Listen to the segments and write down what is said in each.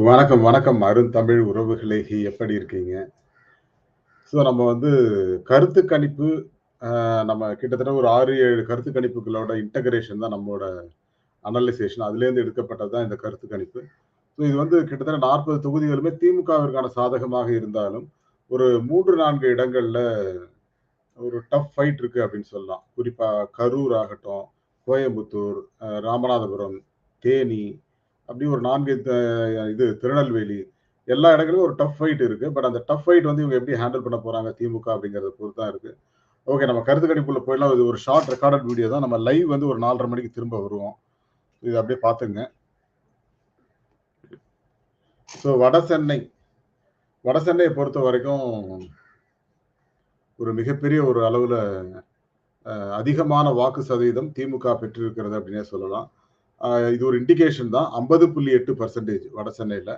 வணக்கம், வணக்கம். அருந்தமிழ் உறவுகளே! எப்படி இருக்கீங்க? ஸோ நம்ம வந்து கருத்து கணிப்பு நம்ம கிட்டத்தட்ட ஒரு 6, 7 கருத்து கணிப்புகளோட இன்டகிரேஷன் தான் நம்மளோட அனலைசேஷன். அதுலேருந்து எடுக்கப்பட்டது தான் இந்த கருத்து கணிப்பு. ஸோ இது வந்து கிட்டத்தட்ட 40 தொகுதிகளுமே திமுகவிற்கான சாதகமாக இருந்தாலும், ஒரு மூன்று நான்கு இடங்களில் ஒரு டஃப் ஃபைட் இருக்கு அப்படின்னு சொல்லலாம். குறிப்பாக கரூர் ஆகட்டும், கோயம்புத்தூர், ராமநாதபுரம், தேனி அப்படி ஒரு நான்கு இது திருநெல்வேலி எல்லா இடங்களிலும் ஒரு டஃப் ஃபைட் இருக்கு. பட் அந்த டஃப் ஃபைட் வந்து இவங்க எப்படி ஹேண்டில் பண்ண போறாங்க திமுக அப்படிங்கறத பொறுத்து தான் இருக்கு. ஓகே நம்ம கருத்து கணிப்புக்குள்ள போயிடலாம். இது ஒரு ஷார்ட் ரெக்கார்டட் வீடியோ தான். நம்ம லைவ் வந்து ஒரு நாலரை மணிக்கு திரும்ப வருவோம். இது அப்படியே பார்த்துங்க. ஸோ வட சென்னை வடசென்னையை பொறுத்த வரைக்கும் ஒரு மிகப்பெரிய ஒரு அளவுல அதிகமான வாக்கு சதவீதம் திமுக பெற்றிருக்கிறது அப்படின்னே சொல்லலாம். இது ஒரு இண்டிகேஷன் தான். ஐம்பது புள்ளி எட்டு பர்சன்டேஜ் வட சென்னையில்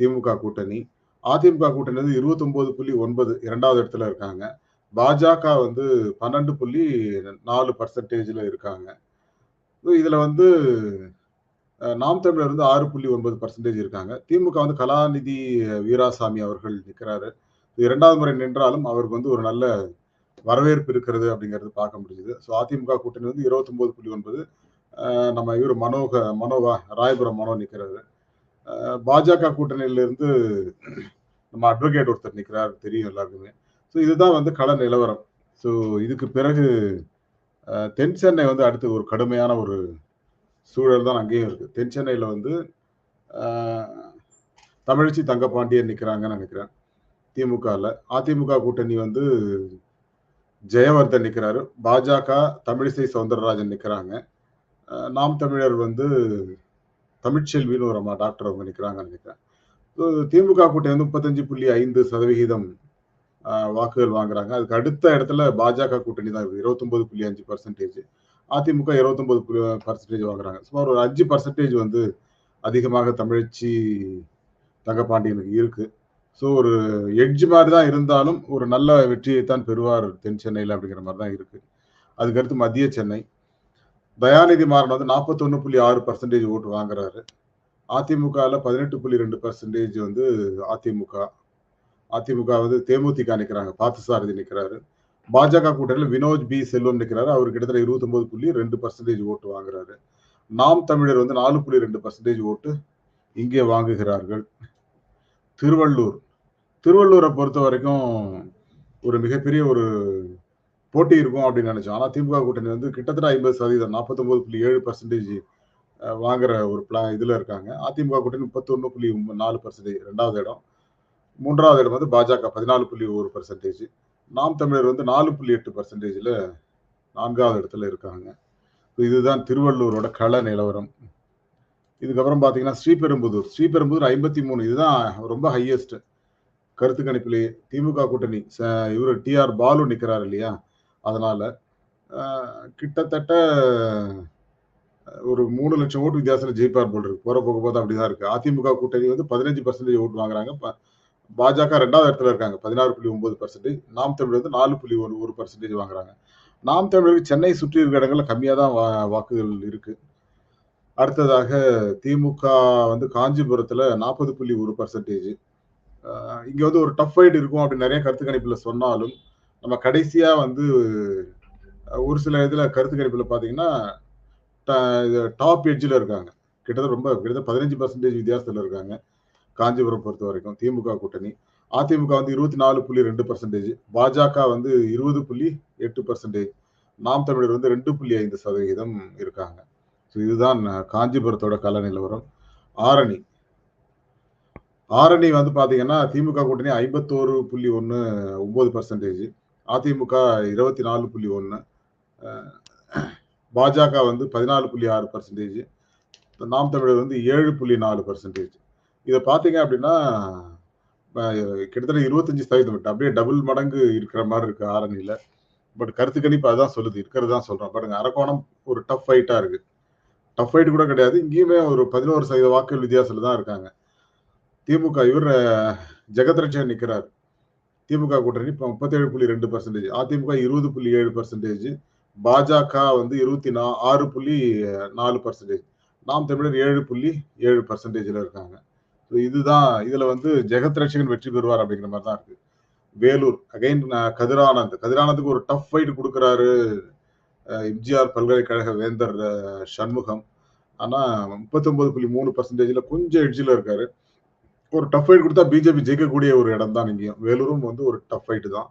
திமுக கூட்டணி. அதிமுக கூட்டணி வந்து இருபத்தொம்போது புள்ளி ஒன்பது இரண்டாவது இடத்துல இருக்காங்க. பாஜக வந்து பன்னெண்டு புள்ளி நாலு பர்சன்டேஜில் இருக்காங்க. இதில் வந்து நாம் தமிழர் வந்து ஆறு புள்ளி ஒன்பது பர்சன்டேஜ் இருக்காங்க. திமுக வந்து கலாநிதி வீராசாமி அவர்கள் நிற்கிறாரு இரண்டாவது முறை நின்றாலும் அவருக்கு வந்து ஒரு நல்ல வரவேற்பு இருக்கிறது அப்படிங்கிறது பார்க்க முடியுது ஸோ அதிமுக கூட்டணி வந்து இருபத்தொம்போது புள்ளி ஒன்பது நம்ம இவர் மனோக மனோவா ராயபுரம் மனோ நிற்கிறாரு பாஜக கூட்டணியிலிருந்து நம்ம அட்வொகேட் ஒருத்தர் நிற்கிறார் தெரியும் எல்லாருக்குமே. ஸோ இதுதான் வந்து கள நிலவரம். ஸோ இதுக்கு பிறகு தென் சென்னை வந்து அடுத்து ஒரு கடுமையான ஒரு சூழல் தான் அங்கேயும் இருக்குது தென் சென்னையில் வந்து அ தமிழச்சி தங்கபாண்டியன் நிற்கிறாங்கன்னு நினைக்கிறேன். திமுகவில் அதிமுக கூட்டணி வந்து ஜெயவர்தன் நிற்கிறாரு பாஜக தமிழிசை சவுந்தரராஜன் நிற்கிறாங்க நாம் தமிழர் வந்து தமிழ்ச்செல்வின்னு ஒரு அம்மா டாக்டர் அவங்க நிற்கிறாங்கன்னு நினைக்கிறேன். ஸோ திமுக கூட்டணி வந்து முப்பத்தஞ்சு புள்ளி ஐந்து சதவிகிதம் வாக்குகள் வாங்குறாங்க. அதுக்கு அடுத்த இடத்துல பாஜக கூட்டணி தான் இருக்குது இருபத்தொம்போது புள்ளி அஞ்சு பர்சன்டேஜ் அதிமுக 29% வாங்குறாங்க. சுமார் ஒரு அஞ்சு பர்சன்டேஜ் வந்து அதிகமாக தமிழச்சி தங்கப்பாண்டியனுக்கு இருக்கு. ஸோ ஒரு எட்ஜ் மாதிரி தான் இருந்தாலும், ஒரு நல்ல வெற்றியைத்தான் பெறுவார் தென் சென்னையில் அப்படிங்கிற மாதிரி தான் இருக்கு. அதுக்கடுத்து மத்திய சென்னை. தயாநிதி மாறன் வந்து நாற்பத்தொன்னு புள்ளி ஆறு பர்சன்டேஜ் ஓட்டு வாங்குறாரு. அதிமுகவில் பதினெட்டு புள்ளி ரெண்டு பர்சன்டேஜ் வந்து அதிமுக. அதிமுக வந்து தேமுதிக நிற்கிறாங்க பார்த்தசாரதி நிற்கிறாரு பாஜக கூட்டத்தில் வினோத் பி செல்வம் நிற்கிறாரு அவர் கிட்டத்தட்ட இருபத்தொம்போது புள்ளி ரெண்டு பர்சன்டேஜ் ஓட்டு வாங்குறாரு. நாம் தமிழர் வந்து நாலு புள்ளி ரெண்டு பர்சன்டேஜ் ஓட்டு இங்கே வாங்குகிறார்கள். திருவள்ளூர். திருவள்ளூரை பொறுத்த வரைக்கும் ஒரு மிகப்பெரிய ஒரு போட்டி இருக்கும் அப்படின்னு நினைச்சோம். ஆனா திமுக கூட்டணி வந்து கிட்டத்தட்ட 50% 49.7% அ வாங்குற ஒரு பிளா இதுல இருக்காங்க. அதிமுக கூட்டணி 31.4% 2வது இடம். மூன்றாவது இடம் வந்து பாஜக 14.1%. நாம் தமிழர் வந்து நாலு புள்ளி எட்டு பர்சன்டேஜில் நான்காவது இடத்துல இருக்காங்க. இதுதான் திருவள்ளூரோட கள நிலவரம். இதுக்கப்புறம் பார்த்தீங்கன்னா, ஸ்ரீபெரும்புதூர். ஸ்ரீபெரும்புதூர் 53 இதுதான் ரொம்ப ஹையஸ்ட். கருத்து கணிப்பிலேயே. திமுக கூட்டணி இவர் டி.ஆர். பாலு நிற்கிறார் இல்லையா? அதனால கிட்டத்தட்ட ஒரு மூணு லட்சம் ஓட்டு வித்தியாசத்தில் ஜெயிப்பார் போல் இருக்கு. போற போக பார்த்தா அப்படிதான் இருக்கு. அதிமுக கூட்டணி வந்து 15% ஓட்டு வாங்குறாங்க. பாஜக ரெண்டாவது இடத்துல இருக்காங்க. 16.9%. நாம் தமிழர் வந்து 4.1% வாங்குறாங்க. நாம் தமிழருக்கு சென்னை சுற்றி இருக்கிற இடங்கள்ல கம்மியாக தான் வா வாக்குகள் இருக்கு. அடுத்ததாக திமுக வந்து காஞ்சிபுரத்துல 40.1% அ இங்க வந்து ஒரு டஃப் ஃபைட் இருக்கும் அப்படின்னு நிறைய கருத்து கணிப்புல சொன்னாலும், நம்ம கடைசியா வந்து ஒரு சில இதுல கருத்து கணிப்புல பாத்தீங்கன்னா டாப் எட்ஜில் இருக்காங்க. கிட்டத்தட்ட ரொம்ப கிட்டத்தட்ட பதினஞ்சு பர்சன்டேஜ் வித்தியாசத்தில் இருக்காங்க. காஞ்சிபுரம் பொறுத்த வரைக்கும் திமுக கூட்டணி. அதிமுக வந்து இருபத்தி நாலு புள்ளி ரெண்டு பர்சன்டேஜ் பாஜக வந்து இருபது புள்ளி எட்டு பர்சன்டேஜ் நாம் தமிழர் வந்து ரெண்டு புள்ளி ஐந்து சதவிகிதம் இருக்காங்க. ஸோ இதுதான் காஞ்சிபுரத்தோட கல நிலவரம். ஆரணி. ஆரணி வந்து பார்த்தீங்கன்னா திமுக கூட்டணி ஐம்பத்தோரு புள்ளி ஒன்று ஒம்பது பர்சன்டேஜ் அதிமுக இருபத்தி நாலு புள்ளி ஒன்று பாஜக வந்து 14.6%. நாம் தமிழர் வந்து ஏழு புள்ளி நாலு பர்சன்டேஜ் இதை பார்த்தீங்க அப்படின்னா, கிட்டத்தட்ட 25% அப்படியே டபுள் மடங்கு இருக்கிற மாதிரி இருக்கு ஆரணியில் பட் கருத்து கணிப்பு அதான் சொல்லுது. இருக்கிறது தான் சொல்கிறோம் பாருங்க அரக்கோணம் ஒரு டஃப் ஃபைட்டாக இருக்கு. டஃப் ஃபைட் கூட கிடையாது. இங்கேயுமே ஒரு 11% வாக்குகள் வித்தியாசத்தில் தான் இருக்காங்க. திமுக இவர் ஜெகத்ரட்சன் நிற்கிறார் திமுக கூட்டணி முப்பத்தேழு புள்ளி ரெண்டு பர்சன்டேஜ் அதிமுக 20.7%. பாஜக வந்து 26.4%. நாம் தமிழர் ஏழு புள்ளி ஏழு பர்சன்டேஜில் இருக்காங்க. ஸோ இதுதான் இதில் வந்து ஜெகத் ரட்சகன் வெற்றி பெறுவார் அப்படிங்கிற மாதிரி தான் இருக்கு வேலூர் அகைன் கதிரானந்த் கதிரானந்துக்கு ஒரு டஃப் ஃபைட் கொடுக்குறாரு எம்ஜிஆர் பல்கலைக்கழக வேந்தர் சண்முகம் ஆனால் முப்பத்தொன்பது புள்ளி மூணு பர்சன்டேஜில் கொஞ்சம் எட்ஜில் இருக்காரு ஒரு டஃப் ஃபைட் கொடுத்தா பிஜேபி ஜெயிக்கக்கூடிய ஒரு இடம் தான் இங்கேயும். வேலூரும் வந்து ஒரு டஃப் ஃபைட்டு தான்.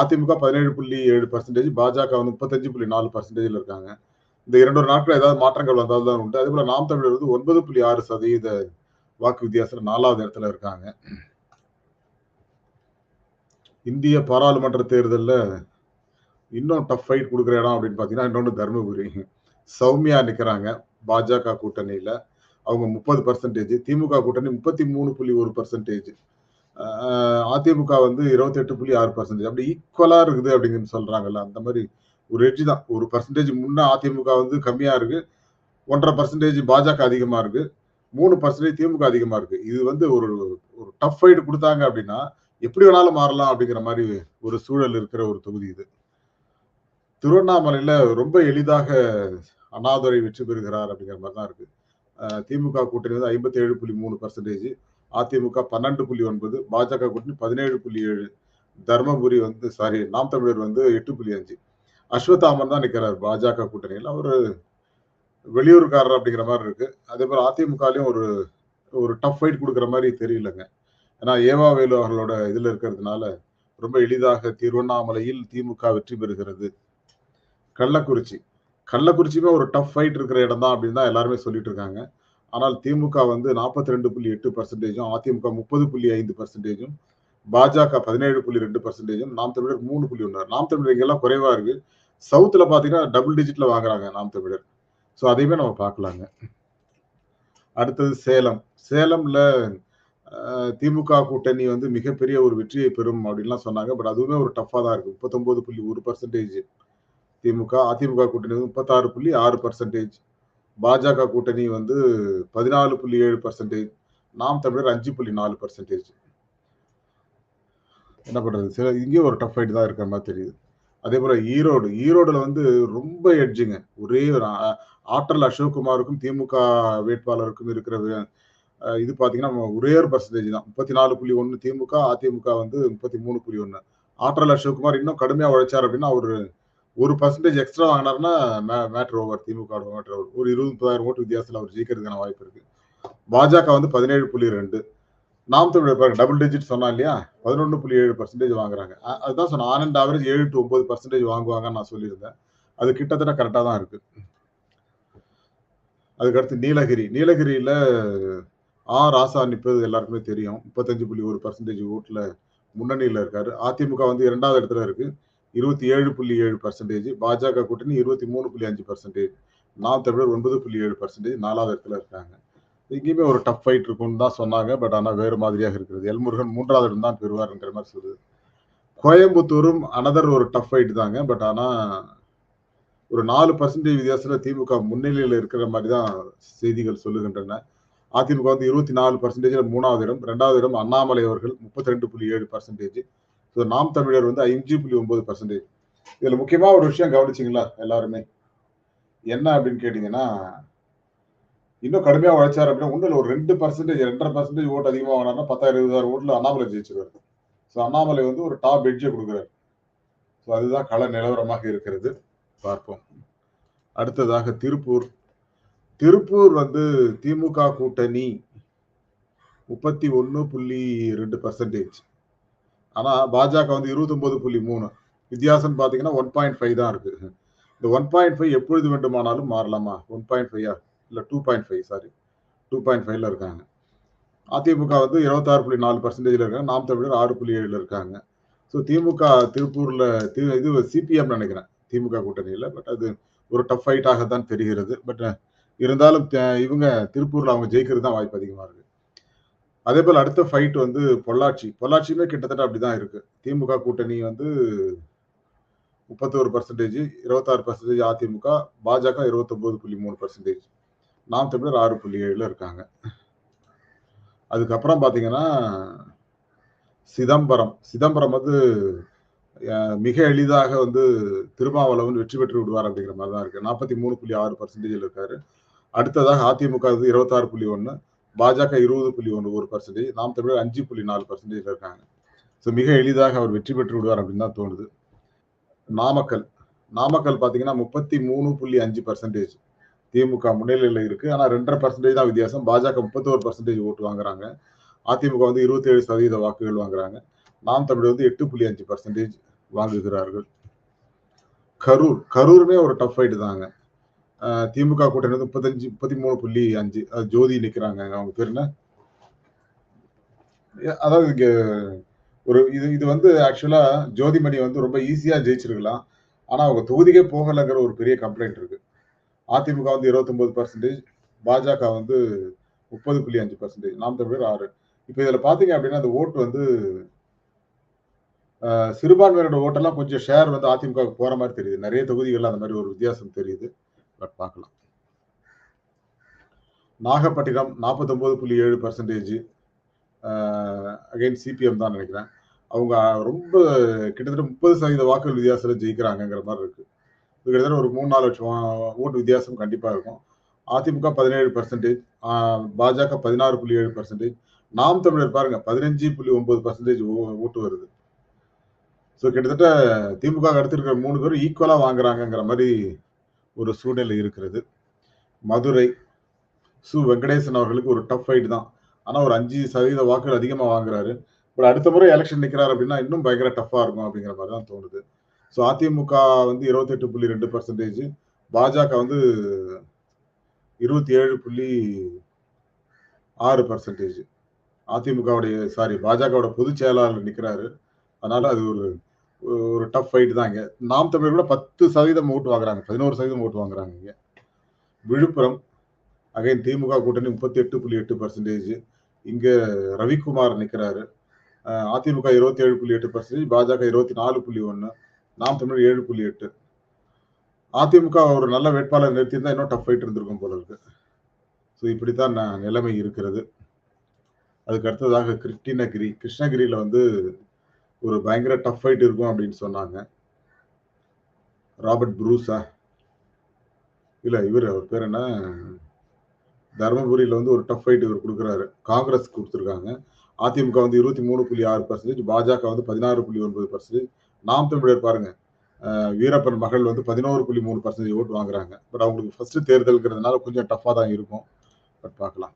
அதிமுக பதினேழு புள்ளி ஏழு பர்சன்டேஜ் பாஜக வந்து முப்பத்தஞ்சு புள்ளி நாலு பர்சன்டேஜில் இருக்காங்க. இந்த இரண்டு ஒரு நாட்கள் ஏதாவது மாற்றங்கள் வந்தால் தான் உண்டு. அதே போல நாம் தமிழர் வந்து ஒன்பது புள்ளி ஆறு சதவீத வாக்கு வித்தியாசத்தில் நாலாவது இடத்துல இருக்காங்க. இந்திய பாராளுமன்ற தேர்தலில் இன்னும் டஃப் ஃபைட் கொடுக்குற இடம் அப்படின்னு பார்த்தீங்கன்னா இன்னொன்று தருமபுரி. சௌமியா நிற்கிறாங்க பாஜக கூட்டணியில். அவங்க முப்பது பர்சன்டேஜ் திமுக கூட்டணி முப்பத்தி மூணு புள்ளி ஒரு பர்சன்டேஜ் அதிமுக வந்து இருபத்தெட்டு புள்ளி ஆறு பர்சன்டேஜ் அப்படி ஈக்குவலா இருக்குது அப்படிங்கன்னு சொல்றாங்கல்ல அந்த மாதிரி ஒரு எட்ஜ் தான். ஒரு பர்சன்டேஜ் முன்னே அதிமுக வந்து கம்மியா இருக்கு ஒன்றரை பர்சன்டேஜ் பாஜக அதிகமா இருக்கு மூணு பர்சன்டேஜ் திமுக அதிகமா இருக்கு. இது வந்து ஒரு ஒரு டஃப் ஃபைட் கொடுத்தாங்க அப்படின்னா எப்படி வேணாலும் மாறலாம் அப்படிங்கிற மாதிரி ஒரு சூழல் இருக்கிற ஒரு தொகுதி இது. திருவண்ணாமலையில ரொம்ப எளிதாக அண்ணாதுரை வெற்றி பெறுகிறார் அப்படிங்கிற மாதிரி தான் இருக்கு. திமுக கூட்டணி வந்து ஐம்பத்தி ஏழு புள்ளி மூணு பர்சன்டேஜ் அதிமுக பன்னெண்டு புள்ளி ஒன்பது பாஜக கூட்டணி பதினேழு புள்ளி ஏழு தர்மபுரி வந்து சாரி நாம் தமிழர் வந்து எட்டு புள்ளி அஞ்சு. அஸ்வத்தாமன் தான் நிற்கிறார் பாஜக கூட்டணியில். அவர் வெளியூர்காரர் அப்படிங்கிற மாதிரி இருக்கு. அதே போல் அதிமுகலையும் ஒரு ஒரு டஃப் ஃபைட் கொடுக்குற மாதிரி தெரியலங்க. ஏன்னா ஏவா வேலு அவர்களோட இதில் இருக்கிறதுனால ரொம்ப எளிதாக திருவண்ணாமலையில் திமுக வெற்றி பெறுகிறது. கள்ளக்குறிச்சி. கள்ளக்குறிச்சியுமே ஒரு டஃப் ஃபைட் இருக்கிற இடம் தான் அப்படின்னு தான் எல்லாருமே சொல்லிட்டு இருக்காங்க ஆனால் திமுக வந்து நாற்பத்தி ரெண்டு புள்ளி எட்டு பர்சன்டேஜும் அதிமுக முப்பது புள்ளி ஐந்து பர்சன்டேஜும் பாஜக பதினேழு புள்ளி ரெண்டு பர்சன்டேஜும் நாம் தமிழர் மூணு புள்ளி ஒன்று நாம் தமிழர் இங்கெல்லாம் குறைவா இருக்கு. சவுத்துல பாத்தீங்கன்னா டபுள் டிஜிட்ல வாங்குறாங்க நாம் தமிழர். ஸோ அதையுமே நம்ம பார்க்கலாங்க. அடுத்தது சேலம். சேலம்ல திமுக கூட்டணி வந்து மிகப்பெரிய ஒரு வெற்றியை பெறும் அப்படின்லாம் சொன்னாங்க. பட் அதுவுமே ஒரு டஃப்பாக தான் இருக்கு. முப்பத்தொன்பது புள்ளி ஒரு பர்சன்டேஜ் திமுக அதிமுக கூட்டணி முப்பத்தாறு புள்ளி ஆறு பர்சன்டேஜ் பாஜக கூட்டணி வந்து பதினாலு புள்ளி ஏழு பர்சன்டேஜ் நாம் தமிழர் அஞ்சு புள்ளி நாலு பர்சன்டேஜ் என்ன பண்றது? சில இங்கேயும் ஒரு டஃப் ஃபைட் தான் இருக்கிற மாதிரி தெரியுது. அதே போல ஈரோடு ஈரோடுல வந்து ரொம்ப எட்ஜுங்க ஒரே ஒரு ஆற்றல் அசோக்குமாருக்கும் திமுக வேட்பாளருக்கும் இருக்கிற இது பார்த்தீங்கன்னா நம்ம ஒரே ஒரு பர்சன்டேஜ் தான். முப்பத்தி நாலு புள்ளி ஒன்று திமுக அதிமுக வந்து முப்பத்தி மூணு புள்ளி ஒன்று ஆற்றல் அசோக்குமார் இன்னும் கடுமையாக உழைச்சார் அப்படின்னா ஒரு ஒரு பர்சன்டேஜ் எக்ஸ்ட்ரா வாங்கினாருன்னா மேட்ரு ஓவர் திமுக மேட்ரு ஓவர் ஒரு இருபது முப்பதாயிரம் ஓட்டு வித்தியாசத்தில் அவர் ஜெயிக்கிறதுக்கான வாய்ப்பு இருக்கு. பாஜக வந்து பதினேழு புள்ளி ரெண்டு. நாம் தமிழர் பாருங்க டபுள் டிஜிட் சொன்னா இல்லையா? பதினொன்று புள்ளி ஏழு பர்சன்டேஜ் வாங்குறாங்க. அதுதான் சொன்னேன் ஆன் அண்ட் ஆவரேஜ் ஏழு டு ஒன்பது பர்சன்டேஜ் வாங்குவாங்கன்னு நான் சொல்லியிருந்தேன். அது கிட்டத்தட்ட கரெக்டாக தான் இருக்கு. அதுக்கடுத்து நீலகிரி. நீலகிரியில் ஆ ராசா நிற்பது எல்லாருக்குமே தெரியும். முப்பத்தஞ்சு புள்ளி ஒரு பர்சன்டேஜ் ஓட்டில் முன்னணியில் இருக்காரு. அதிமுக வந்து இரண்டாவது இடத்துல இருக்குது இருபத்தி ஏழு புள்ளி ஏழு பர்சன்டேஜ் பாஜக கூட்டணி இருபத்தி மூணு புள்ளி அஞ்சு பர்சன்டேஜ் நாம் தமிழர் ஒன்பது புள்ளி ஏழு பர்சன்டேஜ் நாலாவது இடத்துல இருக்காங்க. இங்கேயுமே ஒரு டஃப் ஃபைட் இருக்கும்னு தான் சொன்னாங்க பட் ஆனால் வேறு மாதிரியாக இருக்கிறது. எல்முருகன் மூன்றாவது இடம் தான் பெறுவார்ங்கிற மாதிரி சொல்லுது. கோயம்புத்தூரும் அனதர் ஒரு டஃப் ஃபைட் தாங்க பட் ஆனால் ஒரு நாலு பர்சன்டேஜ் வித்தியாசத்தில் திமுக முன்னிலையில் இருக்கிற மாதிரி தான் செய்திகள் சொல்லுகின்றன. அதிமுக வந்து இருபத்தி நாலு பர்சன்டேஜில் மூணாவது இடம் ரெண்டாவது இடம் அண்ணாமலை அவர்கள் முப்பத்தி ரெண்டு புள்ளி ஏழு பர்சன்டேஜ் நாம் தமிழர் வந்து அஞ்சு புள்ளி ஒன்பது பர்சன்டேஜ் இதில் முக்கியமாக ஒரு விஷயம் கவனிச்சிங்களா எல்லாருமே? என்ன அப்படின்னு கேட்டீங்கன்னா இன்னும் கடுமையா உழைச்சார் அப்படின்னா ஒன்றும் ஒரு ரெண்டு பர்சன்டேஜ் ரெண்டரை பர்சன்டேஜ் ஓட்டு அதிகமாக வாங்கினார்னா பத்தாயிரம் இருபதாயிரம் ஓட்டுல அண்ணாமலை ஜெயிச்சிருவாரு. ஸோ அண்ணாமலை வந்து ஒரு டாப் எட்ஜை கொடுக்குறாரு. ஸோ அதுதான் கள நிலவரமாக இருக்கிறது. பார்ப்போம். அடுத்ததாக திருப்பூர். திருப்பூர் வந்து திமுக கூட்டணி முப்பத்தி ஒன்று புள்ளி ரெண்டு பர்சன்டேஜ் ஆனா பாஜக வந்து இருபத்தொன்பது புள்ளி மூணு. வித்தியாசம் பார்த்தீங்கன்னா ஒன் பாயிண்ட் ஃபைவ் தான் இருக்கு. இந்த ஒன் பாயிண்ட் ஃபைவ் எப்பொழுது வேண்டுமானாலும் மாறலாமா? ஒன் பாயிண்ட் ஃபைவா இல்லை two point five sorry two point ஃபைவ்ல இருக்காங்க. அதிமுக வந்து இருபத்தாறு புள்ளி நாலு பர்சன்டேஜ்ல இருக்காங்க. நாம் தமிழர் ஆறு புள்ளி ஏழுல இருக்காங்க. ஸோ திமுக திருப்பூர்ல தி- இது சிபிஎம் நினைக்கிறேன். திமுக கூட்டணியில் பட் அது ஒரு டஃப் ஃபைட்டாக தான் தெரிகிறது. பட் இருந்தாலும் இவங்க திருப்பூர்ல அவங்க ஜெயிக்கிறது தான் வாய்ப்பு அதிகமா இருக்கு. அதே போல் அடுத்த ஃபைட் வந்து பொள்ளாச்சி. பொள்ளாச்சியுமே கிட்டத்தட்ட அப்படிதான் இருக்கு. திமுக கூட்டணி வந்து முப்பத்தோரு பர்சன்டேஜ் இருபத்தாறு பர்சன்டேஜ் அதிமுக பாஜக இருபத்தொம்போது புள்ளி மூணு பர்சன்டேஜ் நாம் தமிழர் ஆறு புள்ளி ஏழுல இருக்காங்க. அதுக்கப்புறம் பார்த்தீங்கன்னா சிதம்பரம். சிதம்பரம் வந்து மிக எளிதாக வந்து திருமாவளவன் வெற்றி பெற்று விடுவார் அப்படிங்கிற மாதிரி தான் இருக்கு. நாற்பத்தி மூணு புள்ளி ஆறு பர்சன்டேஜில் இருக்காரு. அடுத்ததாக அதிமுக இருபத்தாறு புள்ளி ஒன்று பாஜக இருபது புள்ளி ஒன்று ஒரு பர்சன்டேஜ் நாம் தமிழர் அஞ்சு புள்ளி நாலு பர்சன்டேஜ்ல இருக்காங்க. ஸோ மிக எளிதாக அவர் வெற்றி பெற்று விடுவார் அப்படின்னு தான் தோணுது. நாமக்கல். நாமக்கல் பார்த்தீங்கன்னா முப்பத்தி மூணு புள்ளி அஞ்சு பர்சன்டேஜ் திமுக முன்னிலையில் இருக்கு. ஆனால் ரெண்டரை பர்சன்டேஜ் தான் வித்தியாசம். பாஜக முப்பத்தோரு பர்சன்டேஜ் ஓட்டு வாங்குறாங்க. அதிமுக வந்து இருபத்தேழு சதவீத வாக்குகள் வாங்குறாங்க. நாம் தமிழர் வந்து எட்டு புள்ளி அஞ்சு பர்சன்டேஜ் வாங்குகிறார்கள். கரூர். கரூருமே ஒரு டஃப் ஃபைட்டு தாங்க திமுக கூட்டணி வந்து முப்பத்தஞ்சு முப்பத்தி மூணு புள்ளி அஞ்சு ஜோதி நிக்கிறாங்க. அவங்க பேர் என்ன? அதாவது இங்க ஒரு இது இது வந்து ஆக்சுவலா ஜோதிமணி வந்து ரொம்ப ஈஸியா ஜெயிச்சிருக்கலாம். ஆனா அவங்க தொகுதிக்கே போகலைங்கிற ஒரு பெரிய கம்ப்ளைண்ட் இருக்கு. அதிமுக வந்து இருபத்தொன்பது பர்சன்டேஜ் பாஜக வந்து முப்பது புள்ளி அஞ்சு பர்சன்டேஜ் நாம் தமிழர் ஆறு. இப்போ இதுல பாத்தீங்க அப்படின்னா அந்த ஓட்டு வந்து அஹ், ஓட்டெல்லாம் கொஞ்சம் ஷேர் வந்து அதிமுக போகிற போற மாதிரி தெரியுது. நிறைய தொகுதிகள்ல அந்த மாதிரி ஒரு வித்தியாசம் தெரியுது. பட் பார்க்கலாம். நாகப்பட்டினம் நாற்பத்தொம்போது புள்ளி ஏழு பர்சன்டேஜ் அகைன் சிபிஎம் தான் நினைக்கிறேன். அவங்க ரொம்ப கிட்டத்தட்ட முப்பது சதவீத வாக்குகள் வித்தியாசத்தில் ஜெயிக்கிறாங்கங்கிற மாதிரி இருக்கு. கிட்டத்தட்ட ஒரு மூணு நாலு லட்சம் ஓட்டு வித்தியாசம் கண்டிப்பாக இருக்கும். அதிமுக பதினேழு பர்சன்டேஜ் பாஜக பதினாறு புள்ளி ஏழு பர்சன்டேஜ் நாம் தமிழர் பாருங்க பதினஞ்சு புள்ளி ஒன்பது பர்சன்டேஜ் ஓட்டு வருது. ஸோ கிட்டத்தட்ட திமுக அடுத்திருக்கிற மூணு பேரும் ஈக்குவலாக வாங்குறாங்கங்கிற மாதிரி ஒரு சூழ்நிலை இருக்கிறது. மதுரை சு வெங்கடேசன் அவர்களுக்கு ஒரு டஃப் ஃபைட் தான். ஆனால் ஒரு அஞ்சு சதவீத வாக்குகள் அதிகமாக வாங்குறாரு. பட் அடுத்த முறை எலெக்ஷன் நிற்கிறார் அப்படின்னா இன்னும் பயங்கர டஃப்பாக இருக்கும் அப்படிங்கிற மாதிரி தான் தோணுது. ஸோ அதிமுக வந்து இருபத்தெட்டு புள்ளி ரெண்டு பர்சன்டேஜ் பாஜக வந்து இருபத்தி ஏழு புள்ளி ஆறு பர்சன்டேஜ் அதிமுகவுடைய சாரி பாஜகவோட பொதுச் செயலாளர் நிற்கிறாரு அதனால அது ஒரு ஒரு டஃப் ஃபைட் தான் இங்க. நாம் தமிழர் கூட பத்து சதவீதம் ஓட்டு வாங்குறாங்க. பதினோரு சதவீதம் ஓட்டு வாங்குறாங்க இங்க. விழுப்புரம் அகைன் திமுக கூட்டணி முப்பத்தி எட்டு புள்ளி எட்டு பர்சன்டேஜ் இங்க ரவிக்குமார் நிற்கிறாரு அதிமுக இருபத்தி ஏழு புள்ளி எட்டு பர்சன்டேஜ் பாஜக இருபத்தி நாலு புள்ளி ஒன்று நாம் தமிழ் ஏழு புள்ளி எட்டு. அதிமுக ஒரு நல்ல வேட்பாளர் நிறுத்தியிருந்தா இன்னும் டஃப் ஃபைட் இருந்திருக்கும் போல இருக்கு. ஸோ இப்படித்தான் நிலைமை இருக்கிறது. அதுக்கு அடுத்ததாக கிருஷ்ணகிரி கிருஷ்ணகிரியில் வந்து ஒரு பயங்கர டஃப் ஃபைட் இருக்கும் அப்படின்னு சொன்னாங்க. ராபர்ட் ப்ரூஸா இல்லை இவர் அவர் பேர் என்ன? தர்மபுரியில் வந்து ஒரு டஃப் ஃபைட் இவர் கொடுக்குறாரு. காங்கிரஸ் கொடுத்துருக்காங்க. அதிமுக வந்து இருபத்தி மூணு புள்ளி ஆறு பர்சன்டேஜ் பாஜக வந்து பதினாறு புள்ளி ஒன்பது பர்சன்டேஜ் நாம் தமிழர் பாருங்க வீரப்பன் மகள் வந்து பதினோரு புள்ளி மூணு பர்சன்டேஜ் ஓட்டு வாங்குறாங்க. பட் அவங்களுக்கு ஃபர்ஸ்ட் தேர்தல்ங்கிறதுனால கொஞ்சம் டஃப்பாக தான் இருக்கும். பட் பார்க்கலாம்.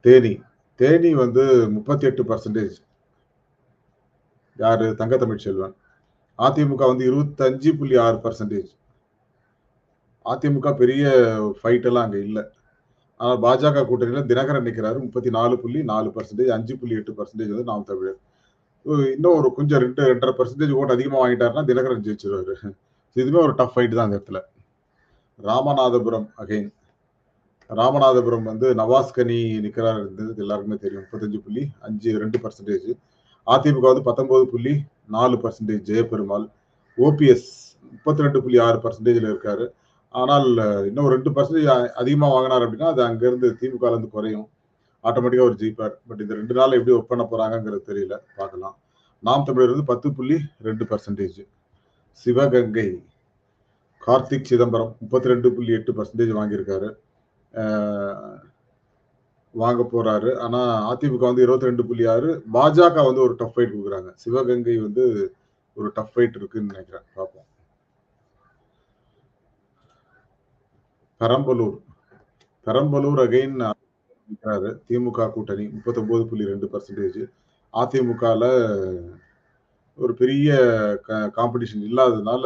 தேனி. தேனி வந்து முப்பத்தி எட்டு பர்சன்டேஜ் யார்? தங்க செல்வன். அதிமுக வந்து இருபத்தஞ்சு புள்ளி ஆறு பர்சன்டேஜ் அதிமுக பெரிய ஃபைட்டெல்லாம் அங்கே இல்லை. ஆனால் பாஜக கூட்டணியில் தினகரன் நிற்கிறாரு முப்பத்தி நாலு புள்ளி நாலு பர்சன்டேஜ் அஞ்சு புள்ளி எட்டு பர்சன்டேஜ் வந்து நாம் தமிழர். இன்னும் ஒரு கொஞ்சம் ரெண்டு ரெண்டரை பர்சன்டேஜ் ஓட்டு அதிகமாக வாங்கிட்டாருன்னா தினகரன் ஜெயிச்சிருவாரு. இதுவுமே ஒரு டஃப் ஃபைட் தான் அந்த இடத்துல. ராமநாதபுரம் அகைன் ராமநாதபுரம் வந்து நவாஸ்கனி நிற்கிறார் இருந்தது எல்லாருக்குமே தெரியும். முப்பத்தஞ்சு புள்ளி அஞ்சு ரெண்டு பர்சன்டேஜ் அதிமுக வந்து பத்தொன்பது புள்ளி நாலு பர்சன்டேஜ் ஜெயபெருமாள் ஓபிஎஸ் முப்பத்தி ரெண்டு புள்ளி ஆறு பர்சன்டேஜில் இருக்காரு. ஆனால் இன்னும் ரெண்டு பர்சன்டேஜ் அதிகமாக வாங்கினார் அப்படின்னா அது அங்கேருந்து திமுகலேருந்து குறையும். ஆட்டோமேட்டிக்காக ஒரு ஜெயிப்பார். பட் இந்த ரெண்டு நாள் எப்படி ஒர்க் பண்ண தெரியல. பார்க்கலாம். நாம் தமிழர் வந்து பத்து புள்ளி ரெண்டு பர்சன்டேஜ் சிவகங்கை கார்த்திக் சிதம்பரம் முப்பத்தி ரெண்டு புள்ளி எட்டு பர்சன்டேஜ் வாங்கியிருக்காரு. வாங்க போறாரு. ஆனா அதிமுக வந்து இருபத்தி ரெண்டு புள்ளி ஆறு பாஜக வந்து ஒரு டஃப் ஃபைட் கொடுக்குறாங்க. சிவகங்கை வந்து ஒரு டஃப் ஃபைட் இருக்குன்னு நினைக்கிறேன். பார்ப்போம். பெரம்பலூர். பெரம்பலூர் அகைன் இருக்கிறாரு திமுக கூட்டணி முப்பத்தொன்பது புள்ளி ரெண்டு பர்சன்டேஜ் அதிமுகல ஒரு பெரிய காம்படிஷன் இல்லாததுனால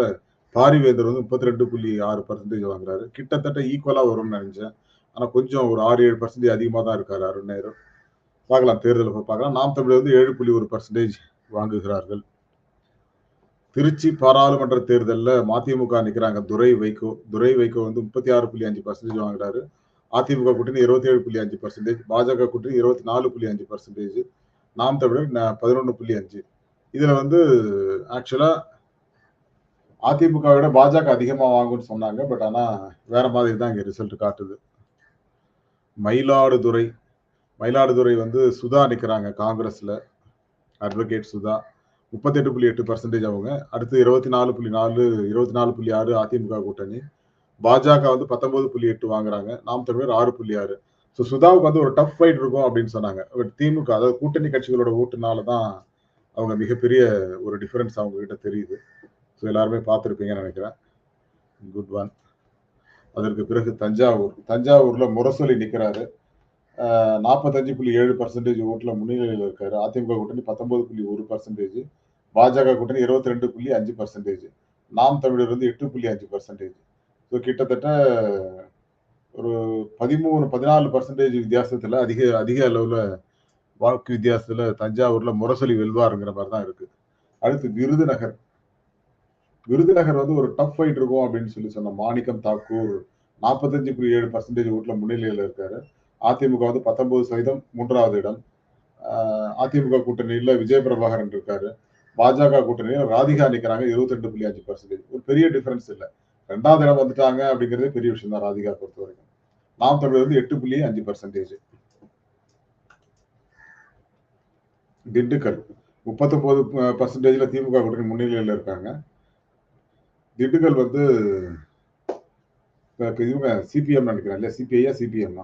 பாரிவேந்தர் வந்து முப்பத்தி ரெண்டு புள்ளி ஆறு பர்சன்டேஜ் வாங்குறாரு. கிட்டத்தட்ட ஈக்குவலா வரும்னு நினைச்சேன். ஆனா கொஞ்சம் ஒரு ஆறு ஏழு பர்சன்டேஜ் அதிகமா தான் இருக்காரு அருண் நேரு. பார்க்கலாம் தேர்தல் அப்ப பார்க்கலாம். நாம் தமிழர் வந்து ஏழு புள்ளி ஒரு பர்சன்டேஜ் வாங்குகிறார்கள். திருச்சி பாராளுமன்ற தேர்தலில் மதிமுக நிற்கிறாங்க துரை வைகோ. துரை வைகோ வந்து முப்பத்தி ஆறு புள்ளி அஞ்சு பர்சன்டேஜ் வாங்குறாரு. அதிமுக கூட்டணி இருபத்தி ஏழு புள்ளி அஞ்சு பர்சன்டேஜ் பாஜக கூட்டணி இருபத்தி நாலு புள்ளி அஞ்சு பர்சன்டேஜ் நாம் தமிழர் பதினொன்று புள்ளி அஞ்சு. இதில் வந்து ஆக்சுவலாக அதிமுக விட பாஜக அதிகமாக வாங்கும்னு சொன்னாங்க. பட் ஆனால் வேற மாதிரி தான் இங்கே ரிசல்ட் காட்டுது. மயிலாடுதுறை மயிலாடுதுறை வந்து சுதா நிற்கிறாங்க காங்கிரஸில். அட்வொகேட் சுதா. முப்பத்தெட்டு புள்ளி எட்டு பர்சன்டேஜ் அவங்க. அடுத்து இருபத்தி நாலு புள்ளி நாலு இருபத்தி நாலு புள்ளி ஆறு அதிமுக கூட்டணி. பாஜக வந்து பத்தொன்பது புள்ளி எட்டு வாங்குறாங்க. நாம் தமிழர் ஆறு புள்ளி ஆறு. ஸோ சுதாவுக்கு வந்து ஒரு டஃப் ஃபைட் இருக்கும் அப்படின்னு சொன்னாங்க. பட் திமுக அதாவது கூட்டணி கட்சிகளோட ஓட்டுனால தான் அவங்க மிகப்பெரிய ஒரு டிஃபரன்ஸ் அவங்க கிட்ட தெரியுது. ஸோ எல்லாருமே பார்த்துருப்பீங்கன்னு நினைக்கிறேன். குட் ஒன் அதற்கு பிறகு தஞ்சாவூர். தஞ்சாவூர்ல முரசொலி நிற்கிறாரு நாற்பத்தஞ்சு புள்ளி ஏழு பர்சன்டேஜ் ஓட்டுல முன்னிலையில் இருக்காரு. அதிமுக கூட்டணி பத்தொன்பது புள்ளி ஒரு பர்சன்டேஜ் பாஜக கூட்டணி இருபத்தி ரெண்டு புள்ளி அஞ்சு பர்சன்டேஜ் நாம் தமிழர் வந்து எட்டு புள்ளி அஞ்சு பர்சன்டேஜ் ஸோ கிட்டத்தட்ட ஒரு பதிமூணு பதினாலு பர்சன்டேஜ் வித்தியாசத்துல அதிக அதிக அளவுல வாக்கு வித்தியாசத்துல தஞ்சாவூர்ல முரசொலி வெல்வாருங்கிற மாதிரி தான் இருக்கு. அடுத்து விருதுநகர். விருதுநகர் வந்து ஒரு டஃப் ஃபைட் இருக்கும் அப்படின்னு சொல்லி சொன்ன மாணிக்கம் தாக்கூர் நாற்பத்தஞ்சு புள்ளி ஏழு பர்சன்டேஜ் ஓட்டுல முன்னிலையில் இருக்காரு. அதிமுக வந்து பத்தொன்பது சதவீதம் மூன்றாவது இடம். அதிமுக கூட்டணியில் விஜய பிரபாகரன் இருக்காரு. பாஜக கூட்டணியில் ராதிகா நிற்கிறாங்க இருபத்தி ரெண்டு புள்ளி அஞ்சு பர்சன்டேஜ் ஒரு பெரிய டிஃபரன்ஸ் இல்லை. ரெண்டாவது இடம் வந்துட்டாங்க அப்படிங்கிறதே பெரிய விஷயம் தான் ராதிகா பொறுத்த வரைக்கும் நாம் தமிழ் வந்து எட்டு புள்ளி அஞ்சு பர்சன்டேஜ் திண்டுக்கல் முப்பத்தொன்பது பர்சன்டேஜ்ல திமுக கூட்டணி முன்னிலையில் இருக்காங்க. திண்டுக்கல் வந்து இவங்க சிபிஎம் நினைக்கிறேன் இல்லையா சிபிஐயா சிபிஎம்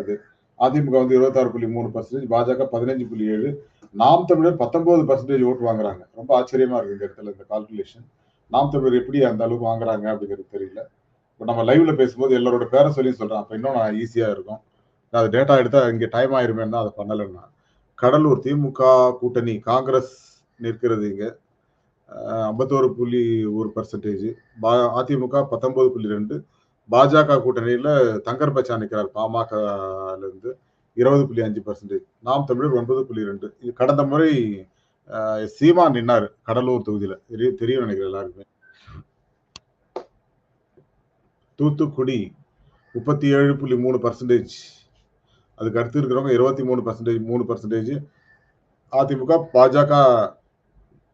அது அதிமுக வந்து இருபத்தாறு புள்ளி மூணு பர்சன்டேஜ் பாஜக பதினஞ்சு புள்ளி ஏழு. நாம் தமிழர் பத்தொன்பது பர்சன்டேஜ் ஓட்டு வாங்குறாங்க. ரொம்ப ஆச்சரியமா இருக்கு இந்த இடத்துல இந்த கால்குலேஷன் நாம் தமிழர் எப்படி அந்த அளவுக்கு வாங்குறாங்க அப்படிங்கிறது தெரியல. இப்போ நம்ம லைவ்ல பேசும்போது எல்லாரோட பேரை சொல்லி சொல்றேன். அப்போ இன்னும் நான் ஈஸியா இருக்கும். அது டேட்டா எடுத்தா இங்கே டைம் ஆயிருமே தான் அதை பண்ணலைன்னா. கடலூர் திமுக கூட்டணி காங்கிரஸ் நிற்கிறது இங்கே. ஐம்பத்தோரு புள்ளி ஒரு பர்சன்டேஜ் பா அதிமுக பத்தொன்பது புள்ளி ரெண்டு பாஜக கூட்டணியில் தங்கர் பச்சா நிற்கிறார் பாமகலேருந்து இருபது புள்ளி அஞ்சு பர்சன்டேஜ் நாம் தமிழர் ஒன்பது புள்ளி ரெண்டு. இது கடந்த முறை சீமா நின்னார் கடலூர் தொகுதியில். தெரியும் நினைக்கிறேன் எல்லாருக்குமே. தூத்துக்குடி முப்பத்தி ஏழு புள்ளி மூணு பர்சன்டேஜ் அதுக்கு அடுத்து இருக்கிறவங்க இருபத்தி மூணு பர்சன்டேஜ் மூணு பர்சன்டேஜ் அதிமுக பாஜக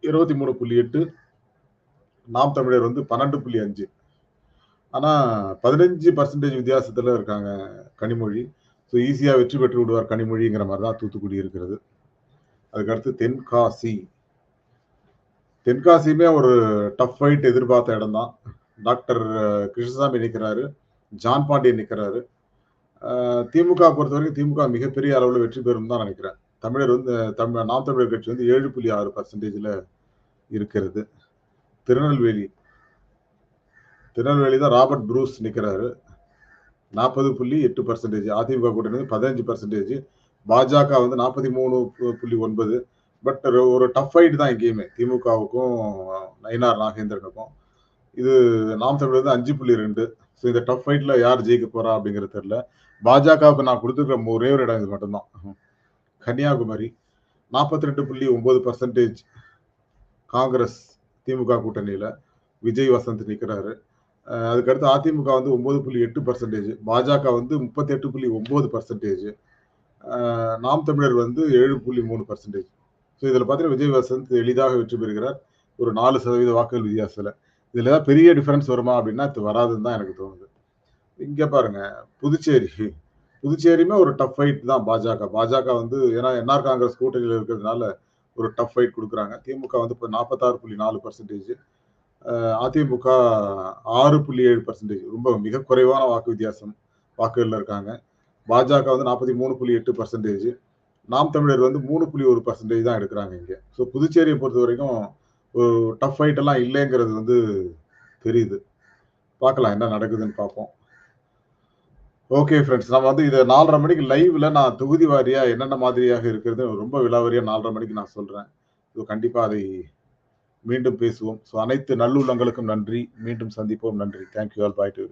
இருபத்தி மூணு புள்ளி எட்டு நாம் தமிழர் வந்து பன்னெண்டு புள்ளி அஞ்சு. ஆனால் பதினஞ்சு பர்சன்டேஜ் வித்தியாசத்தில் இருக்காங்க கனிமொழி. ஸோ ஈஸியாக வெற்றி பெற்று விடுவார் கனிமொழிங்கிற மாதிரி தான் தூத்துக்குடி இருக்கிறது. அதுக்கடுத்து தென்காசி. தென்காசியுமே ஒரு டஃப் ஃபைட் எதிர்பார்த்த இடம் தான் டாக்டர் கிருஷ்ணசாமி நிற்கிறாரு ஜான் பாண்டியன் நிற்கிறாரு திமுக பொறுத்த வரைக்கும் திமுக மிகப்பெரிய அளவில் வெற்றி பெறும் தான் நினைக்கிறேன். தமிழர் வந்து தமிழ் நாம் தமிழர் கட்சி வந்து ஏழு புள்ளி ஆறு பர்சன்டேஜில் இருக்கிறது. திருநெல்வேலி. திருநெல்வேலி தான் ராபர்ட் ப்ரூஸ் நிற்கிறாரு நாற்பது புள்ளி எட்டு பர்சன்டேஜ் அதிமுக கூட்டணி பதினஞ்சு பர்சன்டேஜ் பாஜக வந்து நாற்பத்தி மூணு புள்ளி ஒன்பது. பட் ஒரு டஃப் ஃபைட் தான் எங்கேயுமே. திமுகவுக்கும் நயினார் நாகேந்திரனுக்கும். இது நாம் தமிழ் வந்து அஞ்சு புள்ளி ரெண்டு. ஸோ இந்த டஃப் ஃபைட்ல யார் ஜெயிக்க போறா அப்படிங்கிறது தெரியல. பாஜகவுக்கு நான் கொடுத்துருக்க ஒரே ஒரு இடம் இது மட்டும்தான். கன்னியாகுமரி. நாற்பத்தி ரெண்டு புள்ளி ஒன்பது பர்சன்டேஜ் காங்கிரஸ் திமுக கூட்டணியில் விஜய் வசந்த் நிற்கிறாரு அதுக்கடுத்து அதிமுக வந்து ஒம்பது புள்ளி எட்டு பர்சன்டேஜ் பாஜக வந்து முப்பத்தி எட்டு புள்ளி ஒம்பது பர்சன்டேஜ் நாம் தமிழர் வந்து ஏழு புள்ளி மூணு பர்சன்டேஜ் ஸோ இதில் பார்த்தீங்கன்னா விஜய் வசந்த் எளிதாக வெற்றி பெறுகிறார். ஒரு நாலு சதவீத வாக்குகள் வித்தியாசத்தில். இதில் ஏதாவது பெரிய டிஃப்ரென்ஸ் வருமா அப்படின்னா இது வராதுன்னு தான் எனக்கு தோணுது. இங்கே பாருங்க புதுச்சேரி. புதுச்சேரியுமே ஒரு டஃப் ஃபைட் தான் பாஜக. பாஜக வந்து ஏன்னா என்ஆர் காங்கிரஸ் கூட்டணியில் இருக்கிறதுனால ஒரு டஃப் ஃபைட் கொடுக்குறாங்க. திமுக வந்து இப்போ நாற்பத்தாறு புள்ளி நாலு பர்சன்டேஜ் அதிமுக ஆறு புள்ளி ஏழு பர்சன்டேஜ் ரொம்ப மிக குறைவான வாக்கு வித்தியாசம் வாக்குகளில் இருக்காங்க. பாஜக வந்து நாற்பத்தி மூணு புள்ளி எட்டு பர்சன்டேஜ் நாம் தமிழர் வந்து மூணு புள்ளி ஒரு பர்சன்டேஜ் தான் எடுக்கிறாங்க இங்கே. ஸோ புதுச்சேரியை பொறுத்த வரைக்கும் ஒரு டஃப் ஃபைட் எல்லாம் இல்லைங்கிறது வந்து தெரியுது. பார்க்கலாம் என்ன நடக்குதுன்னு பார்ப்போம். ஓகே ஃப்ரெண்ட்ஸ் நம்ம வந்து இதை நாலரை மணிக்கு லைவ்ல நான் தொகுதி வாரியா என்னென்ன மாதிரியாக இருக்கிறது ரொம்ப விலாவரியா நாலரை மணிக்கு நான் சொல்றேன். ஸோ கண்டிப்பா அதை மீண்டும் பேசுவோம். ஸோ அனைத்து நல்லுள்ளங்களுக்கும் நன்றி. மீண்டும் சந்திப்போம். நன்றி. Thank you all bye to